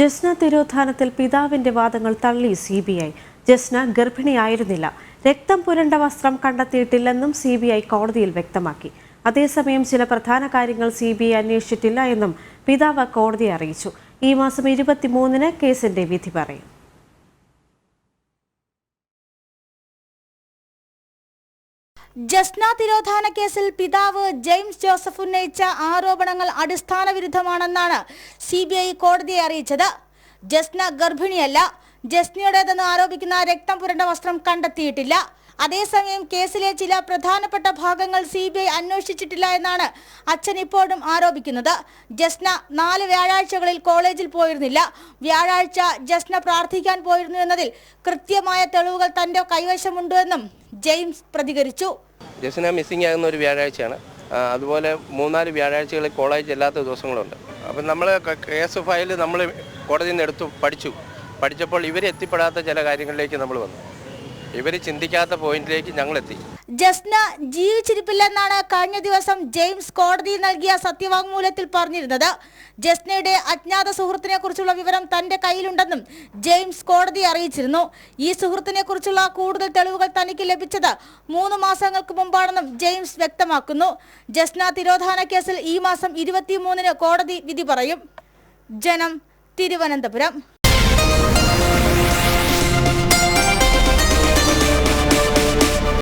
ജസ്ന തിരോധാനത്തിൽ പിതാവിന്റെ വാദങ്ങൾ തള്ളി സി ബി ഐ. ജസ്ന ഗർഭിണിയായിരുന്നില്ല. രക്തം പുരണ്ട വസ്ത്രം കണ്ടെത്തിയിട്ടില്ലെന്നും സി ബി ഐ കോടതിയിൽ വ്യക്തമാക്കി. അതേസമയം ചില പ്രധാന കാര്യങ്ങൾ സി ബി ഐ അന്വേഷിച്ചിട്ടില്ല എന്നും പിതാവ് കോടതിയെ അറിയിച്ചു. ഈ മാസം ഇരുപത്തിമൂന്നിന് കേസിന്റെ വിധി പറയും. ജസ്ന തിരോധാന കേസിൽ പിതാവ് ജെയിംസ് ജോസഫ് ഉന്നയിച്ച ആരോപണങ്ങൾ അടിസ്ഥാന വിരുദ്ധമാണെന്നാണ് സി ബി ഐ കോടതിയെ അറിയിച്ചത്. ജസ്ന ഗർഭിണിയല്ല. ജസ്നയുടേതെന്ന് ആരോപിക്കുന്ന രക്തം പുരണ്ട വസ്ത്രം കണ്ടെത്തിയിട്ടില്ല. അതേസമയം കേസിലെ ചില പ്രധാനപ്പെട്ട ഭാഗങ്ങൾ സി ബി ഐ അന്വേഷിച്ചിട്ടില്ല എന്നാണ് അച്ഛൻ ഇപ്പോഴും ആരോപിക്കുന്നത്. ജസ്ന നാല് വ്യാഴാഴ്ചകളിൽ കോളേജിൽ പോയിരുന്നില്ല. വ്യാഴാഴ്ച ജസ്ന പ്രാർത്ഥിക്കാൻ പോയിരുന്നു എന്നതിൽ കൃത്യമായ തെളിവുകൾ തന്റെ കൈവശമുണ്ട് എന്നും ജെയിംസ് പ്രതികരിച്ചു. ജസ്ന മിസ്സിംഗ് ആകുന്ന ഒരു വ്യാഴാഴ്ചയാണ്. അതുപോലെ മൂന്നാൽ വ്യാഴാഴ്ചകളിൽ കോളേജ് അല്ലാത്ത ദിവസങ്ങളുണ്ട്. അപ്പം നമ്മൾ കേസ് ഫയൽ നമ്മൾ കോടതിയിൽ നിന്ന് എടുത്തു പഠിച്ചു. പഠിച്ചപ്പോൾ ഇവരെത്തിപ്പെടാത്ത ചില കാര്യങ്ങളിലേക്ക് നമ്മൾ വന്നു. ഇവർ ചിന്തിക്കാത്ത പോയിന്റിലേക്ക് ഞങ്ങൾ എത്തി ജസ്ന ജീവിച്ചിരിപ്പില്ലെന്നാണ് കഴിഞ്ഞ ദിവസം ജെയിംസ് കോടതിയിൽ നൽകിയ സത്യവാങ്മൂലത്തിൽ പറഞ്ഞിരുന്നത്. ജസ്നയുടെ അജ്ഞാത സുഹൃത്തിനെ കുറിച്ചുള്ള വിവരം തന്റെ കയ്യിലുണ്ടെന്നും ജെയിംസ് കോടതി അറിയിച്ചിരുന്നു. ഈ സുഹൃത്തിനെ കുറിച്ചുള്ള കൂടുതൽ തെളിവുകൾ തനിക്ക് ലഭിച്ചത് മൂന്ന് മാസങ്ങൾക്ക് മുമ്പാണെന്നും ജെയിംസ് വ്യക്തമാക്കുന്നു. ജസ്ന തിരോധാന കേസിൽ ഈ മാസം ഇരുപത്തിമൂന്നിന് കോടതി വിധി പറയും. ജനം തിരുവനന്തപുരം.